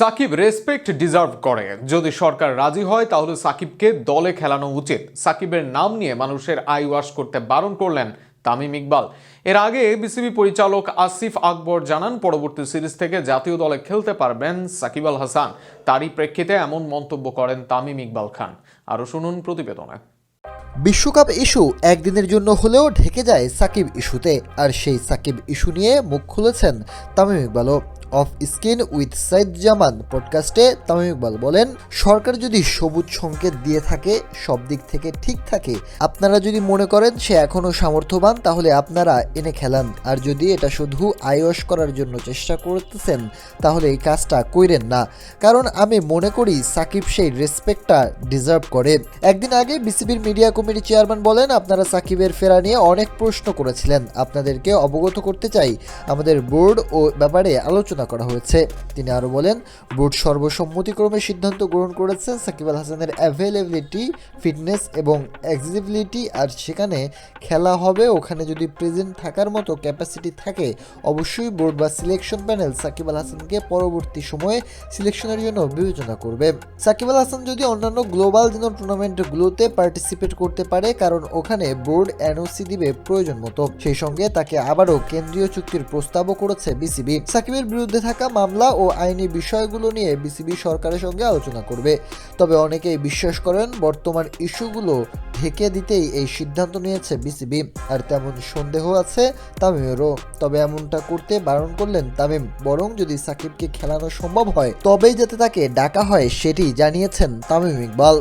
Shakib respect deserve করে। যদি সরকার রাজি হয়, তাহলে সাকিবকে দলে খেলানো উচিত। সাকিবের নাম নিয়ে মানুষের আই ওয়াশ করতে বারণ করলেন তামিম ইকবাল। এর আগে বিসিবি পরিচালক আসিফ আকবর জানান, পরবর্তী সিরিজ থেকে জাতীয় দলে খেলতে পারবেন সাকিব আল হাসান। তারই প্রেক্ষিতে এমন মন্তব্য করেন তামিম ইকবাল খান। আরও শুনুন প্রতিবেদনে। বিশ্বকাপ ইস্যু একদিনের জন্য হলেও ঢেকে যায় সাকিব ইস্যুতে। আর সেই সাকিব ইস্যু নিয়ে মুখ খুলেছেন তামিম ইকবালও। Off screen with Sayeed Zaman পডকাস্টে Tamim Iqbal বলেন, সরকার যদি সবুজ সংকেত দিয়ে থাকে, সব দিক থেকে ঠিক থাকে। আপনারা যদি মনে করেন সে এখনও সামর্থ্যবান, তাহলে আপনারা এনে খেলান। আর যদি এটা শুধু আয়স করার জন্য চেষ্টা করতেছেন, তাহলে এই কাজটা কইরেন না। কারণ আমি মনে করি সাকিব সেই রেসপেক্টটা ডিজার্ভ করে। একদিন আগে বিসিবির মিডিয়া কমিটি চেয়ারম্যান বলেন, আপনারা সাকিবের ফেরা নিয়ে অনেক প্রশ্ন করেছিলেন। আপনাদেরকে অবগত করতে চাই। আমাদের বোর্ড ও ব্যাপারে আলোচনা করা হয়েছে। তিনি আরও বলেন বোর্ড সর্বসম্মতিক্রমে সিদ্ধান্ত গ্রহণ করেছে সাকিব আল হাসানের অ্যাভেলেবিলিটি ফিটনেস এবং এক্সিবিলিটি আর সেখানে খেলা হবে, ওখানে যদি প্রেজেন্ট থাকার মতো ক্যাপাসিটি থাকে, অবশ্যই বোর্ড বা সিলেকশন প্যানেল সাকিব আল হাসানকে পরবর্তী সময়ে সিলেকশনের জন্য বিবেচনা করবে। সাকিব আল হাসান যদি অন্যান্য গ্লোবাল যেন টুর্নামেন্টগুলোতে পার্টিসিপেট করতে পারে, কারণ ওখানে বোর্ড এনওসি দিবে প্রয়োজন মতো। সেই সঙ্গে তাকে আবারও কেন্দ্রীয় চুক্তির প্রস্তাবও করেছে বিসিবি। সাকিবের বিরুদ্ধে থাকা মামলা ও আইনি বিষয়গুলো নিয়ে বিসিবি সরকারের সঙ্গে আলোচনা করবে। তবে অনেকেই বিশ্বাস করেন, বর্তমান ইস্যুগুলো ঢেকে দিতেই এই সিদ্ধান্ত নিয়েছে বিসিবি। আর তেমন সন্দেহ আছে তামিমেরও। তবে এমনটা করতে বারণ করলেন তামিম। বরং যদি সাকিবকে খেলানো সম্ভব হয়, তবেই যাতে তাকে ডাকা হয়, সেটি জানিয়েছেন তামিম ইকবাল।